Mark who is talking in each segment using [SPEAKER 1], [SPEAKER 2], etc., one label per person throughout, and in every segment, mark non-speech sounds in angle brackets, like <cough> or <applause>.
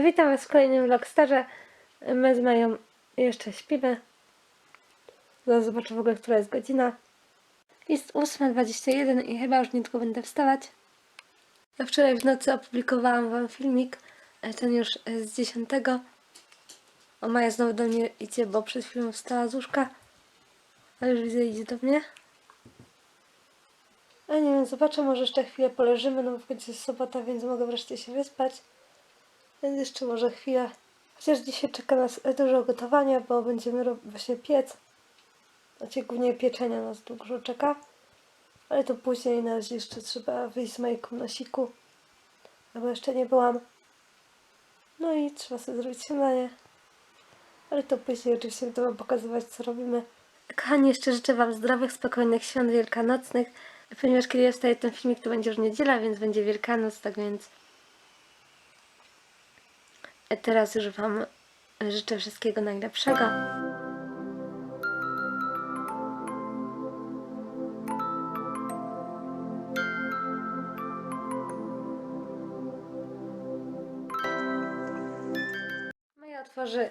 [SPEAKER 1] Witam Was w kolejnym Vlogstarze. My z Mają jeszcze śpimy. Zaraz zobaczę w ogóle, która jest godzina. Jest 8.21 i chyba już niedługo będę wstawać. Wczoraj w nocy opublikowałam Wam filmik, e, ten już e, z 10. O Maja znowu do mnie idzie, bo przed chwilą wstała z łóżka. Ale już widzę, idzie do mnie. A nie wiem, zobaczę, może jeszcze chwilę poleżymy, no bo w końcu jest sobota, więc mogę wreszcie się wyspać. Więc jeszcze może chwilę. Chociaż dzisiaj czeka nas dużo gotowania, bo będziemy właśnie piec. Znaczy głównie pieczenia nas dużo czeka. Ale to później na razie jeszcze trzeba wyjść z Majką na siku. Bo jeszcze nie byłam. No i trzeba sobie zrobić śniadanie. Ale to później oczywiście będę wam pokazywać co robimy. Kochani, jeszcze życzę wam zdrowych, spokojnych świąt wielkanocnych. Ponieważ kiedy ja wstaję ten filmik, to będzie już niedziela, więc będzie Wielkanoc, tak więc Teraz już Wam życzę wszystkiego najlepszego. Maja otworzy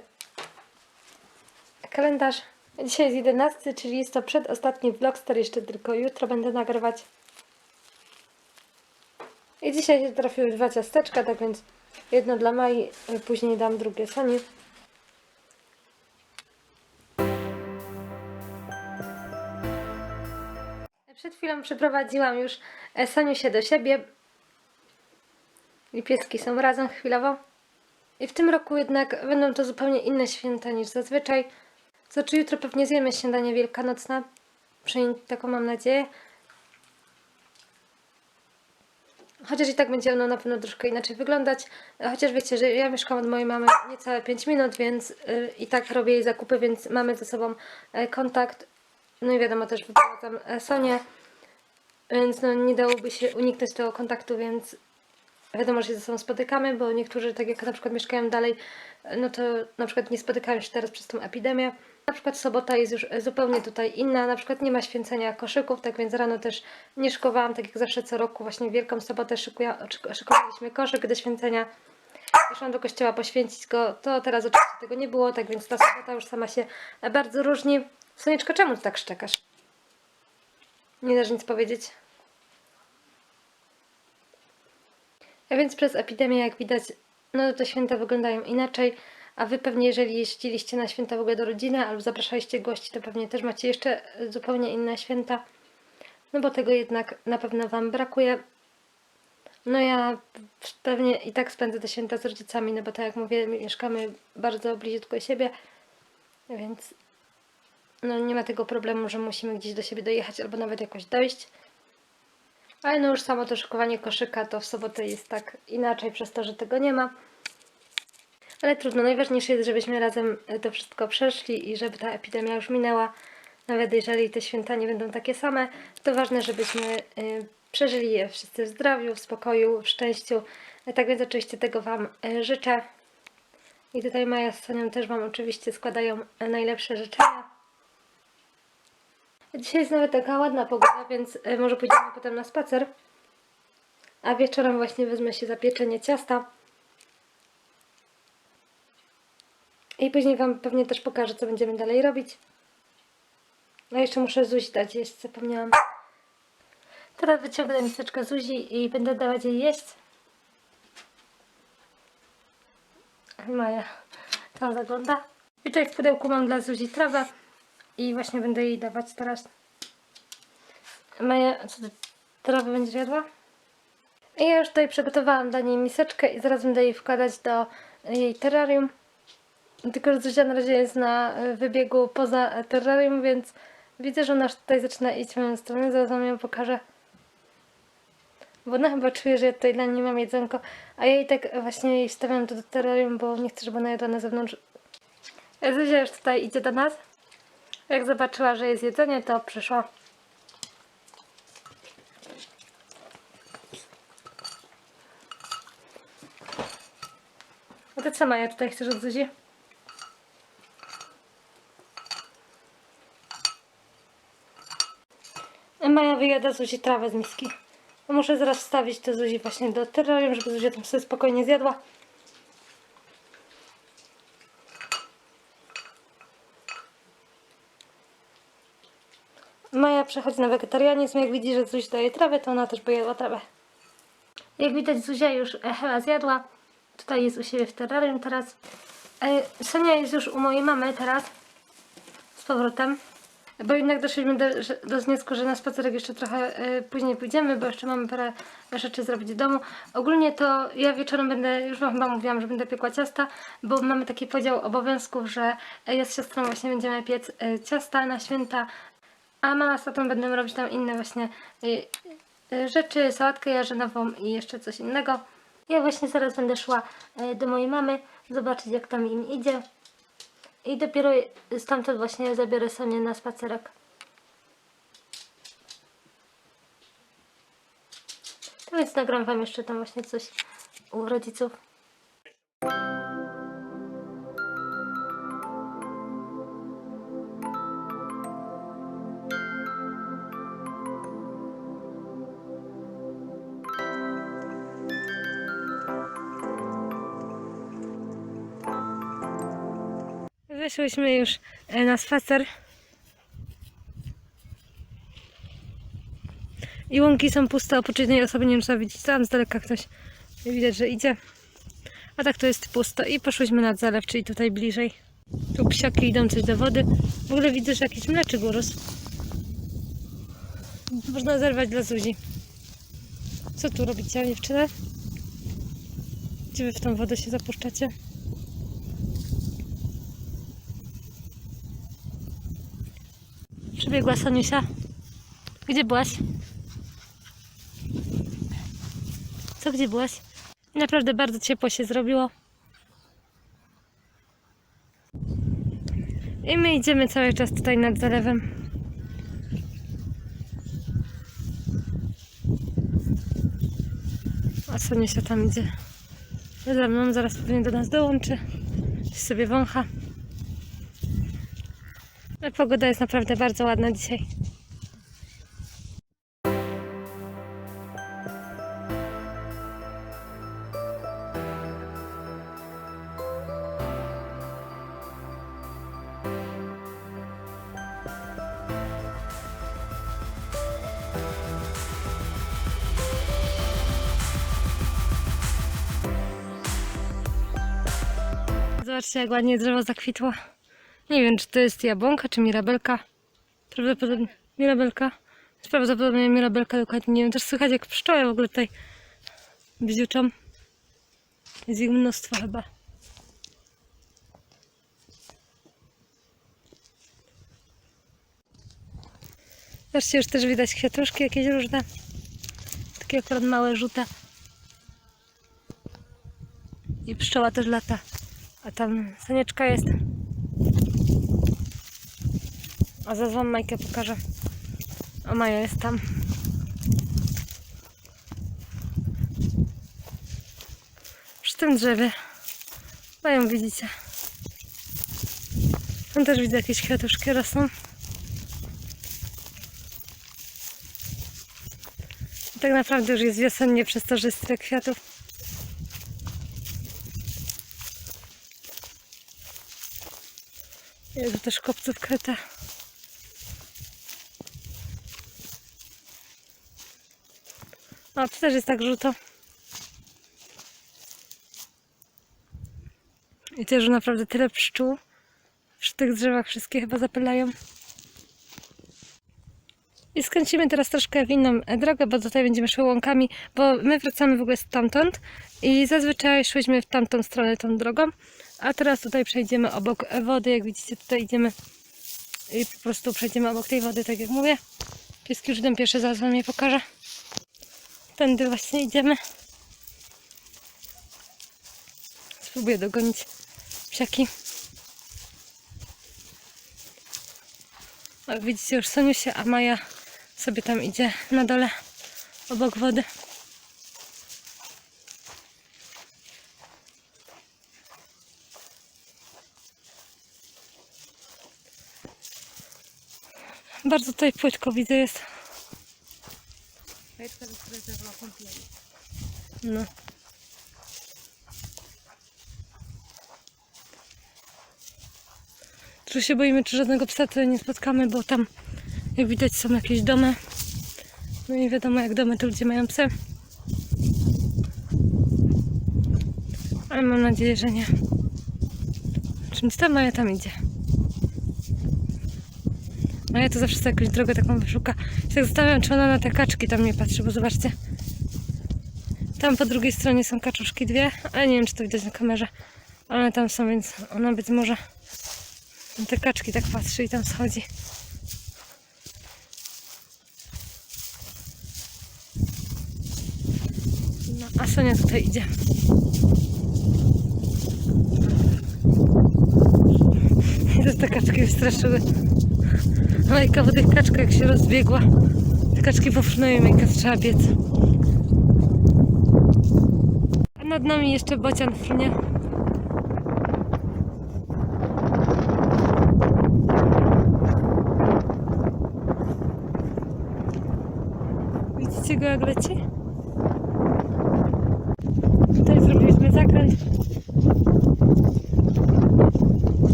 [SPEAKER 1] kalendarz. Dzisiaj jest 11, czyli jest to przedostatni vlogster, jeszcze tylko jutro będę nagrywać. I dzisiaj się trafiły dwa ciasteczka, tak więc jedno dla Mai, później dam drugie Soni. Przed chwilą przyprowadziłam już e, Soniu się do siebie. I pieski są razem chwilowo. I w tym roku jednak będą to zupełnie inne święta niż zazwyczaj. Co czy jutro pewnie zjemy śniadanie wielkanocne. Przynajmniej taką mam nadzieję. Chociaż i tak będzie ono na pewno troszkę inaczej wyglądać. Chociaż wiecie, że ja mieszkam od mojej mamy niecałe 5 minut, więc y, i tak robię jej zakupy, więc mamy ze sobą e, kontakt. No i wiadomo, też wyprowadzam e, Sonię, więc no nie dałoby się uniknąć tego kontaktu, więc wiadomo, że się ze sobą spotykamy, bo niektórzy, tak jak na przykład mieszkają dalej, no to na przykład nie spotykają się teraz przez tą epidemię. Na przykład sobota jest już zupełnie tutaj inna, na przykład nie ma święcenia koszyków, tak więc rano też nie szykowałam, tak jak zawsze co roku, właśnie Wielką Sobotę szykuja, szyk- szykowaliśmy koszyk do święcenia. Poszłam do kościoła poświęcić go, to teraz oczywiście tego nie było, tak więc ta sobota już sama się bardzo różni. Sonieczko, czemu ty tak szczekasz? Nie dasz nic powiedzieć? A więc przez epidemię, jak widać, no to święta wyglądają inaczej. A wy pewnie, jeżeli jeździliście na święta w ogóle do rodziny albo zapraszaliście gości, to pewnie też macie jeszcze zupełnie inne święta. No bo tego jednak na pewno wam brakuje. No ja pewnie i tak spędzę te święta z rodzicami, no bo tak jak mówię, mieszkamy bardzo bliziutko siebie, więc no nie ma tego problemu, że musimy gdzieś do siebie dojechać albo nawet jakoś dojść. Ale no już samo to szykowanie koszyka to w sobotę jest tak inaczej przez to, że tego nie ma. Ale trudno, najważniejsze jest, żebyśmy razem to wszystko przeszli i żeby ta epidemia już minęła. Nawet jeżeli te święta nie będą takie same, to ważne, żebyśmy y, przeżyli je wszyscy w zdrowiu, w spokoju, w szczęściu. E, Tak więc oczywiście tego Wam y, życzę. I tutaj Maja z Sonią też Wam oczywiście składają y, najlepsze życzenia. Dzisiaj jest nawet taka ładna pogoda, więc może pójdziemy potem na spacer. A wieczorem właśnie wezmę się za pieczenie ciasta. I później Wam pewnie też pokażę, co będziemy dalej robić. No jeszcze muszę Zuzi dać jeść, zapomniałam. Teraz wyciągnę miseczkę Zuzi i będę dawać jej jeść. Maja tam zagląda. I tutaj w pudełku mam dla Zuzi trawę i właśnie będę jej dawać teraz. Maja, co ty trawę będziesz jadła? I ja już tutaj przygotowałam dla niej miseczkę i zaraz będę jej wkładać do jej terrarium. Tylko, że Zuzia na razie jest na y, wybiegu poza terrarium, więc widzę, że ona już tutaj zaczyna iść w moją stronę. Zaraz wam ją pokażę. Bo ona chyba czuje, że ja tutaj dla niej mam jedzonko, a ja jej tak właśnie jej wstawiam to do terrarium, bo nie chcę, żeby ona jadła na zewnątrz. Zuzia już tutaj idzie do nas. Jak zobaczyła, że jest jedzenie, to przyszła. A to co Maja tutaj chcesz od Zuzi? wyjada Zuzi trawę z miski. No muszę zaraz wstawić to Zuzi właśnie do terrarium, żeby Zuzia tam sobie spokojnie zjadła. No Maja przechodzi na wegetarianizm. Jak widzi, że Zuzia daje trawę, to ona też pojadła trawę. Jak widać, Zuzia już e, chyba zjadła. Tutaj jest u siebie w terrarium teraz. E, Sonia jest już u mojej mamy teraz. Z powrotem. Bo jednak doszliśmy do, do wniosku, że na spacerek jeszcze trochę e, później pójdziemy, bo jeszcze mamy parę rzeczy zrobić w domu. Ogólnie to ja wieczorem będę, już wam chyba mówiłam, że będę piekła ciasta, bo mamy taki podział obowiązków, że e, ja z siostrą właśnie będziemy piec e, ciasta na święta, a mama z tatą będą robić tam inne właśnie y, y, rzeczy, sałatkę jarzynową i jeszcze coś innego. Ja właśnie zaraz będę szła y, do mojej mamy, zobaczyć jak tam im idzie. I dopiero stamtąd właśnie zabiorę Sonię na spacerek. To więc nagram wam jeszcze tam właśnie coś u rodziców. Wyszłyśmy już e, na spacer. I łąki są puste, oprócz jednej osoby nie można widzieć. Tam z daleka ktoś widać, że idzie. A tak to jest pusto. I poszłyśmy nad zalew, czyli tutaj bliżej. Tu psiaki idą coś do wody. W ogóle widzę, że jakiś mleczyk urósł. Można zerwać dla Zuzi. Co tu robicie, dziewczyny? Gdzie wy w tą wodę się zapuszczacie? Przybiegła Soniusia. Gdzie byłaś? Co, gdzie byłaś? Naprawdę bardzo ciepło się zrobiło. I my idziemy cały czas tutaj nad zalewem. A Soniusia tam idzie. Za mną zaraz pewnie do nas dołączy. Coś sobie wącha. Ale pogoda jest naprawdę bardzo ładna dzisiaj. Zobaczcie, jak ładnie drzewo zakwitło. Nie wiem, czy to jest jabłonka, czy mirabelka. Prawdopodobnie mirabelka. Prawdopodobnie mirabelka, dokładnie nie wiem. Też słychać, jak pszczoły w ogóle tutaj bziuczą. Jest ich mnóstwo chyba. Zobaczcie, już też widać kwiatuszki jakieś różne. Takie akurat małe, żółte. I pszczoła też lata. A tam sanieczka jest. A zaraz wam Majkę pokażę. A Maja jest tam. Przy tym drzewie. Mają widzicie. Tam też widzę jakieś kwiatuszki rosną. I tak naprawdę już jest wiosennie przez to, że jest tyle kwiatów. Jest też kopców kryte. O, tu też jest tak żółto. I też naprawdę tyle pszczół. Przy tych drzewach wszystkie chyba zapylają. I skręcimy teraz troszkę w inną e, drogę, bo tutaj będziemy szły łąkami, bo my wracamy w ogóle stamtąd i zazwyczaj szłyśmy w tamtą stronę tą drogą, a teraz tutaj przejdziemy obok wody, jak widzicie tutaj idziemy i po prostu przejdziemy obok tej wody, tak jak mówię. Pieski już idą pierwsze, zaraz wam je pokażę. Tędy właśnie idziemy. Spróbuję dogonić psiaki. O, widzicie już Soniusia, a Maja sobie tam idzie na dole obok wody. Bardzo tutaj płytko widzę jest. No. Tu się boimy, czy żadnego psa tutaj nie spotkamy, bo tam Jak widać są jakieś domy. No i wiadomo jak domy to ludzie mają psy. Ale mam nadzieję, że nie. Czymś tam Maja tam idzie. Maja to zawsze sobie jakąś drogę taką wyszuka. Się tak zastanawiam, czy ona na te kaczki tam nie patrzy, bo zobaczcie. Tam po drugiej stronie są kaczuszki dwie, ale nie wiem, czy to widać na kamerze. Ale tam są, więc ona być może na te kaczki tak patrzy i tam schodzi. No, a Sonia tutaj idzie. <laughs> I te kaczki wystraszyły. Majka po tych kaczkach jak się rozbiegła. Te kaczki i Majka zaczęła biec. A nad nami jeszcze bocian frunie. Widzicie go jak leci? Tutaj zrobiliśmy zakręt.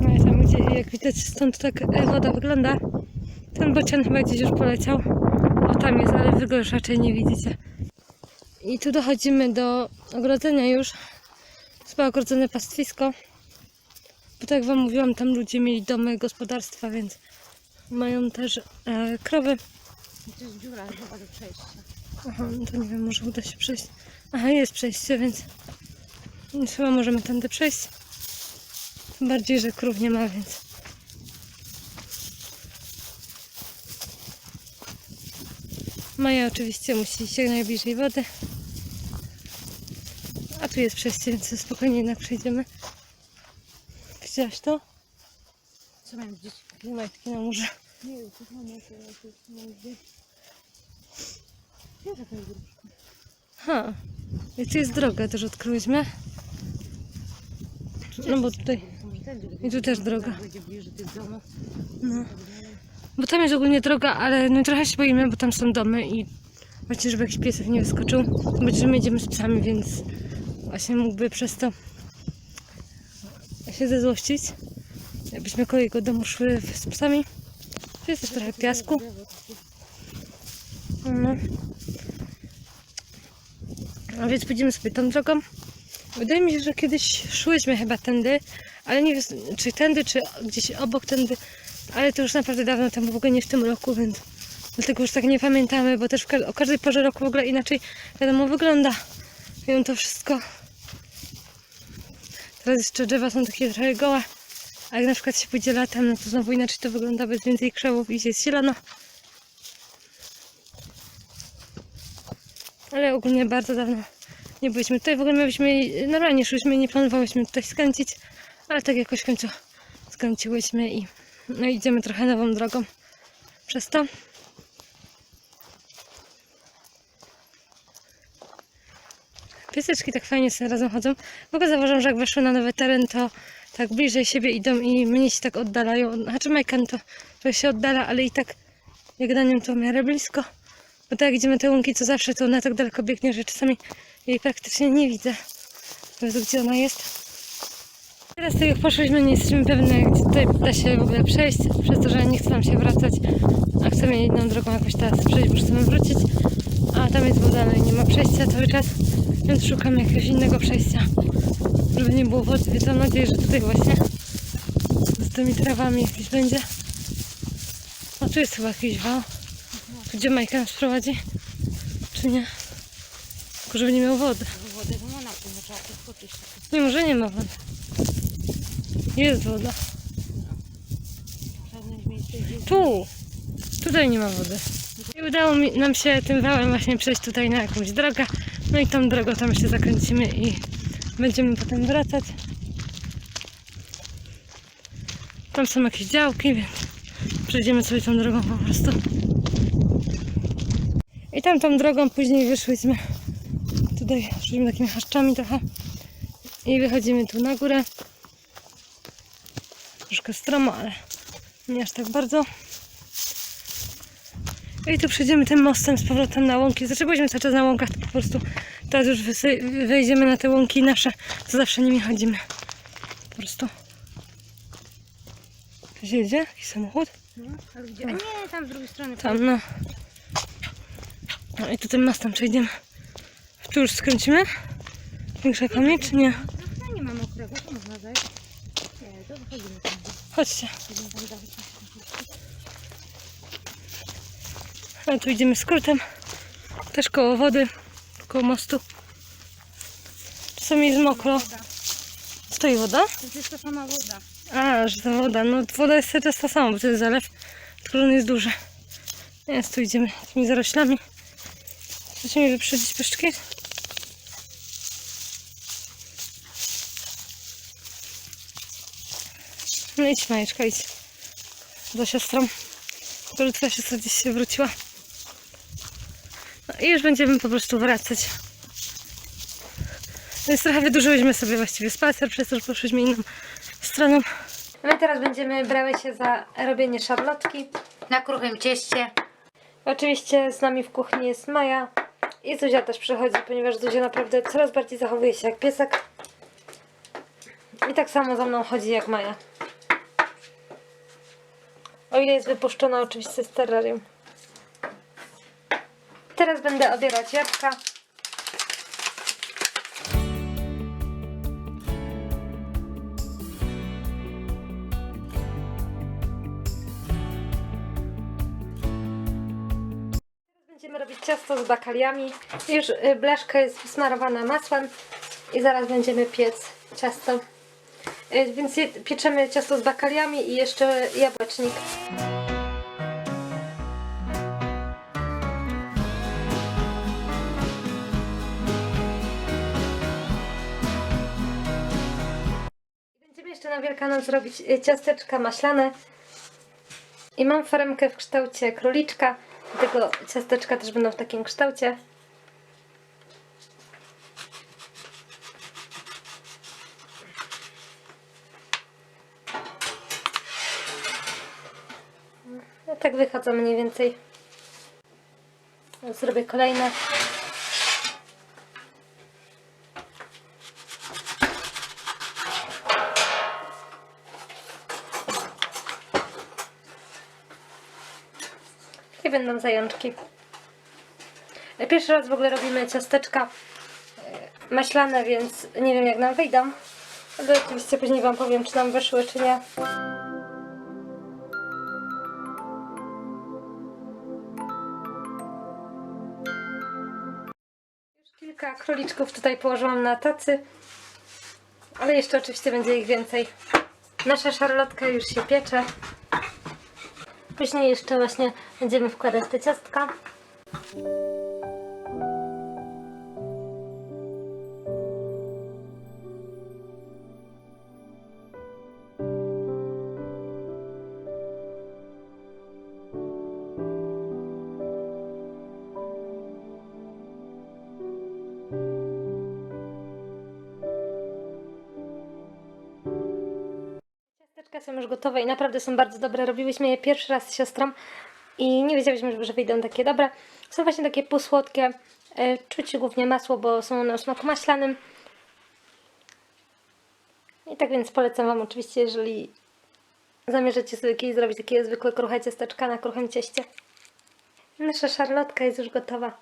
[SPEAKER 1] No i tam gdzie, jak widać stąd tak e, woda wygląda. Ten bocian chyba gdzieś już poleciał. O tam jest, ale wy go już raczej nie widzicie. I tu dochodzimy do ogrodzenia już. Chyba ogrodzone pastwisko. Bo tak jak wam mówiłam, tam ludzie mieli domy, gospodarstwa, więc mają też e, krowy.
[SPEAKER 2] To jest dziura chyba do przejścia.
[SPEAKER 1] Aha, no to nie wiem, może uda się przejść. Aha, jest przejście, więc chyba możemy tędy przejść. Bardziej, że krów nie ma, więc. Maja oczywiście musi jak najbliżej wody. A tu jest przejście, więc spokojnie jednak przejdziemy. Widziałaś to?
[SPEAKER 2] Co mam gdzieś?
[SPEAKER 1] Nie majtki na murze.
[SPEAKER 2] Nie wiem, co mam gruszka?
[SPEAKER 1] Ha. I tu jest droga, też odkryliśmy. No bo tutaj. I tu też droga. No. Bo tam jest ogólnie droga, ale no trochę się boimy, bo tam są domy i właśnie, żeby jakiś piesek nie wyskoczył. Bo że my jedziemy z psami, więc właśnie mógłby przez to się zezłościć. Jakbyśmy koło jego domu szły z psami. Tu jest też trochę piasku. No. A więc pójdziemy sobie tą drogą. Wydaje mi się, że kiedyś szłyśmy chyba tędy, ale nie wiem, czy tędy, czy gdzieś obok tędy, ale to już naprawdę dawno temu, w ogóle nie w tym roku, więc dlatego już tak nie pamiętamy, bo też o każdej porze roku w ogóle inaczej wiadomo wygląda. Wiem to wszystko. Teraz jeszcze drzewa są takie trochę gołe, a jak na przykład się pójdzie latem, no to znowu inaczej to wygląda, bez więcej krzewów i jest zielono. Ale ogólnie bardzo dawno nie byliśmy tutaj. W ogóle mieliśmy, normalnie szliśmy, nie planowałyśmy tutaj skręcić, ale tak jakoś w końcu skręciłyśmy i no, idziemy trochę nową drogą przez to. Pieseczki tak fajnie sobie razem chodzą. W ogóle zauważam, że jak weszły na nowy teren, to tak bliżej siebie idą i mnie się tak oddalają. Znaczy Majkan to trochę się oddala, ale i tak jak na nią to miarę blisko. Bo tak jak idziemy te łąki, co zawsze, to ona tak daleko biegnie, że czasami jej praktycznie nie widzę. Nawet gdzie ona jest. Teraz tak jak poszliśmy, nie jesteśmy pewne, jak tutaj da się w ogóle przejść, przez to, że nie chce nam się wracać, a chcemy inną drogą jakoś teraz przejść, bo chcemy wrócić, a tam jest woda, ale nie ma przejścia cały czas, więc szukamy jakiegoś innego przejścia, żeby nie było wody, więc mam nadzieję, że tutaj właśnie z tymi trawami jakiś będzie. O, tu jest chyba jakiś wał. Gdzie Majka nas prowadzi? Czy nie? Tylko żeby nie miał wody.
[SPEAKER 2] Wodę to ma na tym, trzeba to skoczyć.
[SPEAKER 1] Nie, może nie ma wody. Jest woda. Tu! Tutaj nie ma wody. I udało mi, nam się tym wałem właśnie przejść tutaj na jakąś drogę. No i tą drogą tam jeszcze zakręcimy i będziemy potem wracać. Tam są jakieś działki, więc przejdziemy sobie tą drogą po prostu. I tam tą drogą później wyszłyśmy. Tutaj szliśmy takimi chaszczami trochę. I wychodzimy tu na górę. Troszkę stromo, ale nie aż tak bardzo. I tu przejdziemy tym mostem z powrotem na łąki. Znaczy byliśmy cały czas na łąkach, to po prostu teraz już wejdziemy na te łąki nasze, co zawsze nimi chodzimy. Po prostu. Ktoś jedzie? Jakiś samochód?
[SPEAKER 2] No, gdzie? A nie, tam z drugiej strony.
[SPEAKER 1] Tam, no. No i tutaj mostem przejdziemy. Tu już skręcimy? Większakami, czy nie?
[SPEAKER 2] No nie ma mokrego, to można zajść. Nie, to wychodzimy tam.
[SPEAKER 1] Chodźcie. No tu idziemy skrótem. Też koło wody, koło mostu. Czasami jest mokro. Stoi woda?
[SPEAKER 2] To jest ta sama woda.
[SPEAKER 1] A, że ta woda. No woda jest czas ta sama, bo to jest zalew, tylko on jest duży. Więc tu idziemy tymi zaroślami. Chcecie mi wyprzedzić pyszczki? No idź Majeczka, idź. Za siostrą. Może twoja siostra gdzieś się wróciła. No i już będziemy po prostu wracać. Więc trochę wydłużyłyśmy sobie właściwie spacer, przez to, że poszliśmy inną stroną. My teraz będziemy brały się za robienie szarlotki.
[SPEAKER 2] Na kruchym cieście.
[SPEAKER 1] Oczywiście z nami w kuchni jest Maja i Zuzia też przychodzi, ponieważ Zuzia naprawdę coraz bardziej zachowuje się jak piesek. I tak samo za mną chodzi jak Maja. O ile jest wypuszczona oczywiście z terrarium. Teraz będę obierać jabłka. Będziemy robić ciasto z bakaliami. Już y, blaszka jest wysmarowana masłem i zaraz będziemy piec ciasto. Y, Więc pieczemy ciasto z bakaliami i jeszcze jabłecznik. Będziemy jeszcze na Wielkanoc robić y, ciasteczka maślane. I mam foremkę w kształcie króliczka. Tego ciasteczka też będą w takim kształcie. No, tak wychodzą mniej więcej. Zrobię kolejne. I będą zajączki. Pierwszy raz w ogóle robimy ciasteczka e, maślane, więc nie wiem jak nam wyjdą. Ale oczywiście później Wam powiem, czy nam wyszły, czy nie. Kilka króliczków tutaj położyłam na tacy. Ale jeszcze oczywiście będzie ich więcej. Nasza szarlotka już się piecze. Później jeszcze właśnie będziemy wkładać te ciastka. Ciasteczka są już gotowe i naprawdę są bardzo dobre. Robiłyśmy je pierwszy raz z siostrą i nie wiedziałyśmy, że wyjdą takie dobre. Są właśnie takie półsłodkie. E, Czuć głównie masło, bo są one o smaku maślanym. I tak więc polecam Wam oczywiście, jeżeli zamierzacie sobie kiedyś zrobić takie zwykłe kruche ciasteczka na kruchym cieście. Nasza szarlotka jest już gotowa.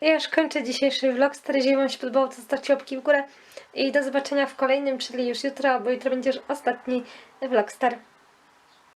[SPEAKER 1] Ja już kończę dzisiejszy vlog. Stary, jeżeli Wam się podobało, to zostawcie łapki w górę. I do zobaczenia w kolejnym, czyli już jutro, bo jutro będzie już ostatni vlog star.